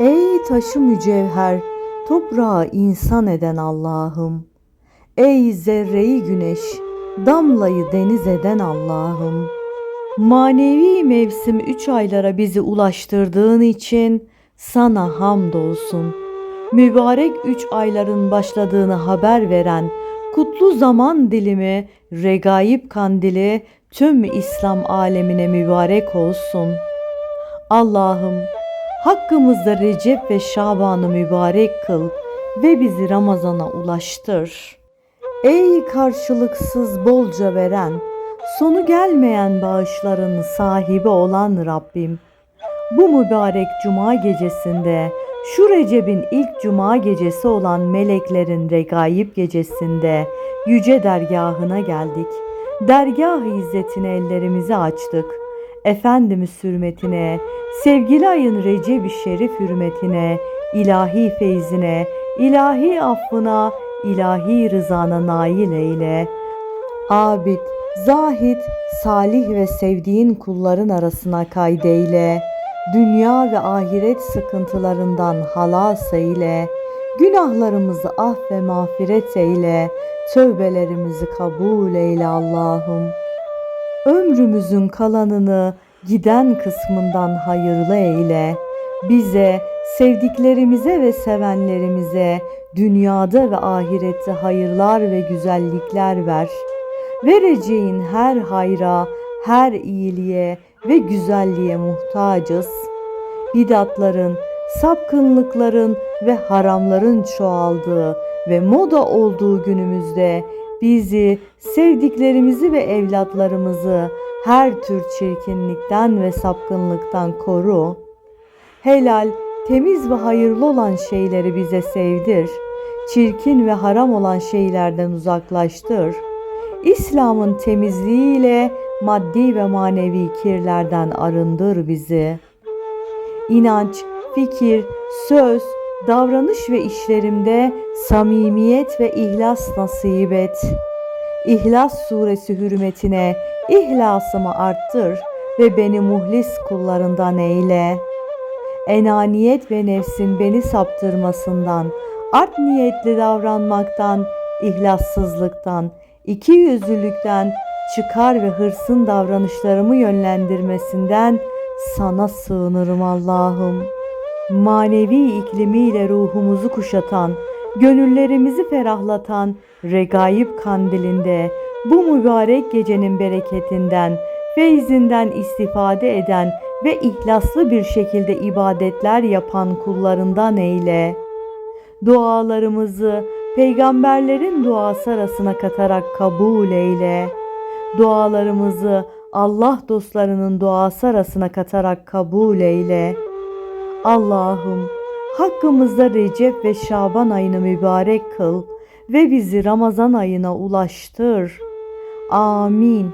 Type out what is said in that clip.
Ey taşı mücevher, toprağı insan eden Allah'ım. Ey zerreyi güneş, damlayı deniz eden Allah'ım. Manevi mevsim üç aylara bizi ulaştırdığın için sana hamdolsun. Mübarek üç ayların başladığını haber veren kutlu zaman dilimi, regaib kandili tüm İslam alemine mübarek olsun. Allah'ım hakkımızda Recep ve Şaban'ı mübarek kıl ve bizi Ramazan'a ulaştır. Ey karşılıksız bolca veren, sonu gelmeyen bağışların sahibi olan Rabbim, bu mübarek cuma gecesinde, şu Recep'in ilk cuma gecesi olan meleklerin regaib gecesinde yüce dergahına geldik. Dergah-ı izzetine ellerimizi açtık. Efendimiz hürmetine, sevgili ayın Recep-i Şerif hürmetine, ilahi feyzine, ilahi affına, ilahi rızana nail eyle. Abid, zahid, salih ve sevdiğin kulların arasına kaydeyle. Dünya ve ahiret sıkıntılarından halas eyle. Günahlarımızı af ve mağfiret eyle. Tövbelerimizi kabul eyle Allah'ım. Ömrümüzün kalanını giden kısmından hayırlı eyle. Bize, sevdiklerimize ve sevenlerimize dünyada ve ahirette hayırlar ve güzellikler ver. Vereceğin her hayra, her iyiliğe ve güzelliğe muhtacız. Bidatların, sapkınlıkların ve haramların çoğaldığı ve moda olduğu günümüzde bizi, sevdiklerimizi ve evlatlarımızı her tür çirkinlikten ve sapkınlıktan koru. Helal, temiz ve hayırlı olan şeyleri bize sevdir. Çirkin ve haram olan şeylerden uzaklaştır. İslam'ın temizliğiyle maddi ve manevi kirlerden arındır bizi. İnanç, fikir, söz, davranış ve işlerimde samimiyet ve ihlas nasip et. İhlas suresi hürmetine ihlasımı arttır ve beni muhlis kullarından eyle. Enaniyet ve nefsin beni saptırmasından, art niyetli davranmaktan, ihlassızlıktan, iki yüzlülükten, çıkar ve hırsın davranışlarımı yönlendirmesinden sana sığınırım Allah'ım. Manevi iklimiyle ruhumuzu kuşatan, gönüllerimizi ferahlatan regaib kandilinde bu mübarek gecenin bereketinden, feyzinden istifade eden ve ihlaslı bir şekilde ibadetler yapan kullarından eyle. Dualarımızı peygamberlerin duası arasına katarak kabul eyle. Dualarımızı Allah dostlarının duası arasına katarak kabul eyle. Allah'ım hakkımızda Recep ve Şaban ayını mübarek kıl ve bizi Ramazan ayına ulaştır. Amin.